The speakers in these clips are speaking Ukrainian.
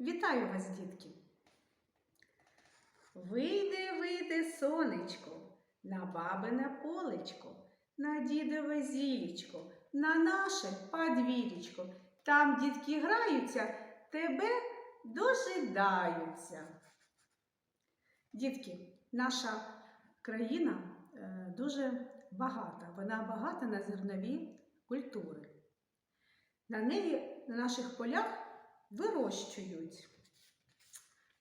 Вітаю вас, дітки! Вийде, вийде сонечко, на бабине полечко, на дідове зілічко, на наше подвір'ячко. Там дітки граються, тебе дожидаються. Дітки, наша країна е, дуже багата. Вона багата на зернові культури. На неї на наших полях вирощують.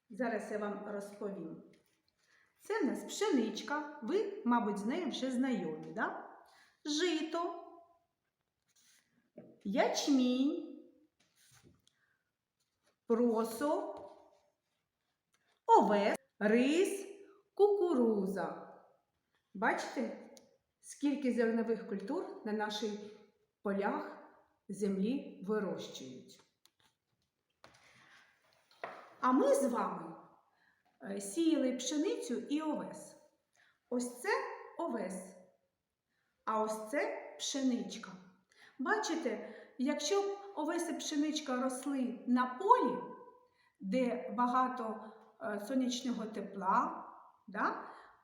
Зараз я вам розповім. Це в нас пшеничка, ви, мабуть, з нею вже знайомі, да? жито, ячмінь, просо, овес, рис, кукуруза. Бачите, скільки зернових культур на наших полях землі вирощують. А ми з вами е, сіяли пшеницю і овес. Ось це овес, а ось це пшеничка. Бачите, якщо б овес і пшеничка росли на полі, де багато е, сонячного тепла, да,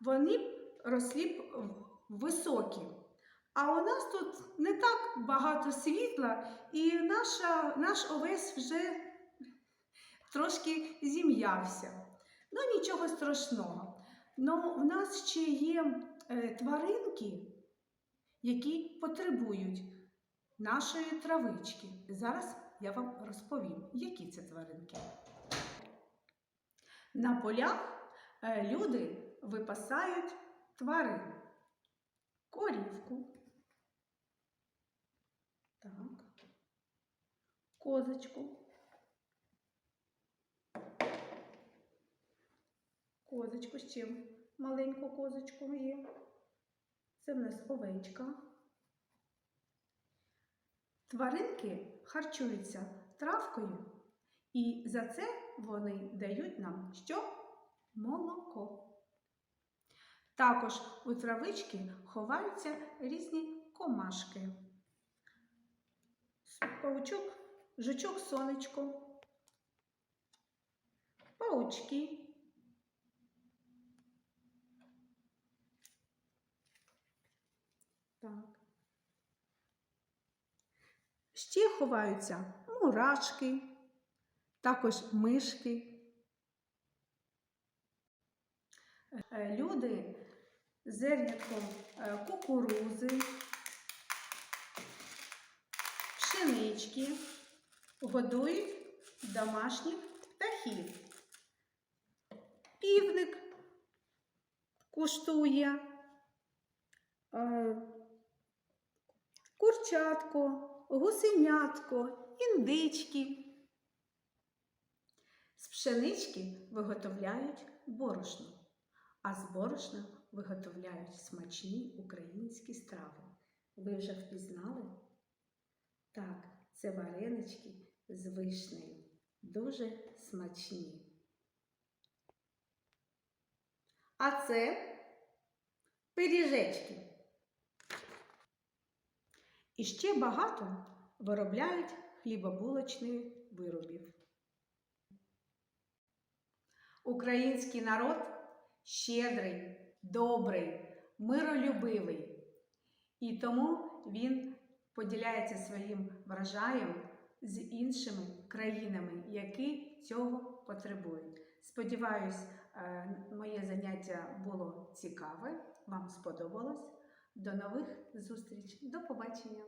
вони б росли б високі. А у нас тут не так багато світла, і наша, наш овес вже трошки зім'явся. Ну, нічого страшного. Ну, в нас ще є е, тваринки, які потребують нашої травички. Зараз я вам розповім, які це тваринки. На полях е, люди випасають тварин. Корівку. Так. Козочку. Козочку з чим? Маленьку козочку є. Це в нас овечка. Тваринки харчуються травкою, і за це вони дають нам що? Молоко. Також у травички ховаються різні комашки. Паучок, жучок сонечко, паучки. Так. Ще ховаються мурашки, також мишки. Е, Люди зернятком е, кукурузи, пшенички годують домашніх птахів. Півник куштує, курчатко, гусенятко, індички. З пшенички виготовляють борошно, а з борошна виготовляють смачні українські страви. Ви вже впізнали? Так, це варенички з вишнею. Дуже смачні. А це пиріжечки. І ще багато виробляють хлібобулочних виробів. Український народ щедрий, добрий, миролюбивий. І тому він поділяється своїм врожаєм з іншими країнами, які цього потребують. Сподіваюсь, е, моє заняття було цікаве, вам сподобалось. До нових зустріч. До побачення!